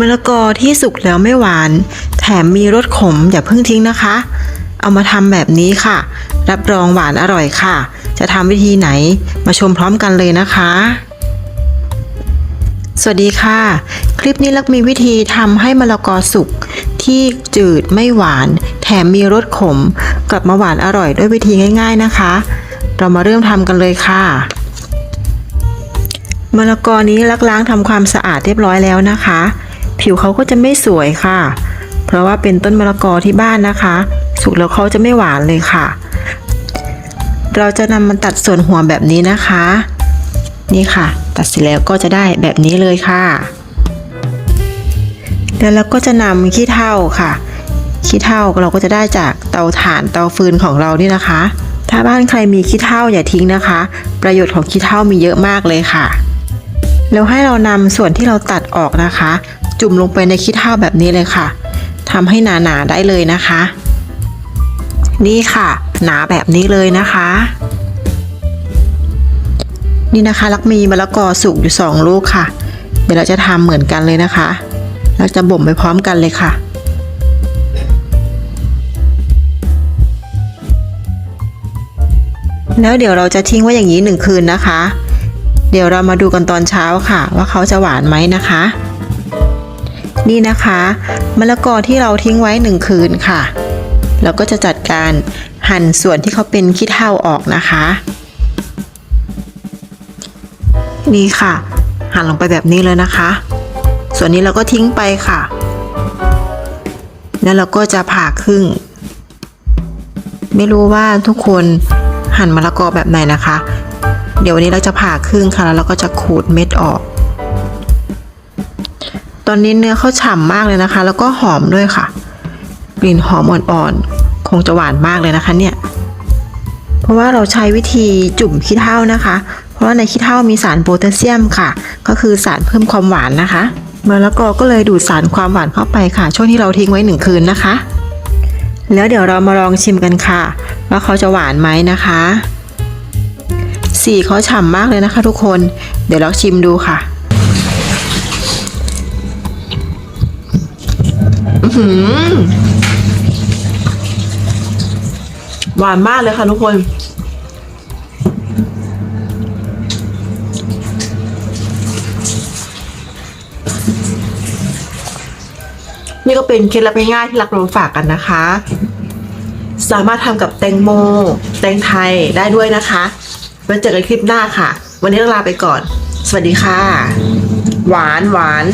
มะละกอที่สุกแล้วไม่หวาน แถมมีรสขมอย่าเพิ่งทิ้งนะคะ เอามาทำแบบนี้ค่ะ รับรองหวานอร่อยค่ะ จะทำวิธีไหนมาชมพร้อมกันเลยนะคะสวัสดีค่ะ คลิปนี้ลักมีวิธีทำให้มะละกอสุกที่จืดไม่หวาน แถมมีรสขม กลับมาหวานอร่อยด้วยวิธีง่าย ๆนะคะ เรามาเริ่มทำกันเลยค่ะมะละกอนี้ลักล้างทำความสะอาดเรียบร้อยแล้วนะคะ ผิวเขาก็จะไม่สวยค่ะ เพราะว่าเป็นต้นมะละกอที่บ้านนะคะ สุกแล้วเขาจะไม่หวานเลยค่ะ เราจะนำมันตัดส่วนหัวแบบนี้นะคะ นี่ค่ะ ตัดเสร็จแล้วก็จะได้แบบนี้เลยค่ะ แล้วเราก็จะนำขี้เถ้าค่ะขี้เถ้าเราก็จะได้จากเตาถ่านเตาฟืนของเรานี่นะคะ ถ้าบ้านใครมีขี้เถ้าอย่าทิ้งนะคะ ประโยชน์ของขี้เถ้ามีเยอะมากเลยค่ะแล้วให้เรานำส่วนที่เราตัดออกนะคะ จุ่มลงไปในขี้เถ้าแบบนี้เลยค่ะทำให้หนาๆได้เลยนะคะ นี่ค่ะ หนาแบบนี้เลยนะคะ นี่นะคะลักมีมะละกอสุกอยู่สองลูกค่ะ เดี๋ยวเราจะทำเหมือนกันเลยนะคะ เราจะบ่มไปพร้อมกันเลยค่ะแล้วเดี๋ยวเราจะทิ้งไว้อย่างนี้หนึ่งคืนนะคะ เดี๋ยวเรามาดูกันตอนเช้าค่ะ ว่าเขาจะหวานไหมนะคะ นี่นะคะมะละกอที่เราทิ้งไว้หนึ่งคืนค่ะ เราก็จะจัดการหั่นส่วนที่เขาเป็นขี้เถ้าออกนะคะ นี่ค่ะ หั่นลงไปแบบนี้เลยนะคะ ส่วนนี้เราก็ทิ้งไปค่ะ แล้วเราก็จะผ่าครึ่ง ไม่รู้ว่าทุกคนหั่นมะละกอแบบไหนนะคะ เดี๋ยววันนี้เราจะผ่าครึ่งค่ะแล้วเราก็จะขูดเม็ดออก อนนี้เนื้อเขาฉ่ำมากเลยนะคะ แล้วก็หอมด้วยค่ะ กลิ่นหอมอ่อนๆ คงจะหวานมากเลยนะคะเนี่ย เพราะว่าเราใช้วิธีจุ่มขี้เถ้านะคะ เพราะว่าในขี้เถ้ามีสารโพแทสเซียมค่ะ ก็คือสารเพิ่มความหวานนะคะมะละกอก็เลยดูดสารความหวานเข้าไปค่ะ ช่วงที่เราทิ้งไว้หนึ่งคืนนะคะ แล้วเดี๋ยวเรามาลองชิมกันค่ะ ว่าเขาจะหวานไหมนะคะสีเขาฉ่ำมากเลยนะคะ ทุกคน เดี๋ยวเราชิมดูค่ะ หวานมากเลยค่ะทุกคนนี่ก็เป็นเคล็ดลับง่ายๆที่รักเราฝากกันนะคะ สามารถทำกับแตงโม แตงไทยได้ด้วยนะคะไว้เจอกันคลิปหน้าค่ะ วันนี้ต้องลาไปก่อน สวัสดีค่ะ หวานหวาน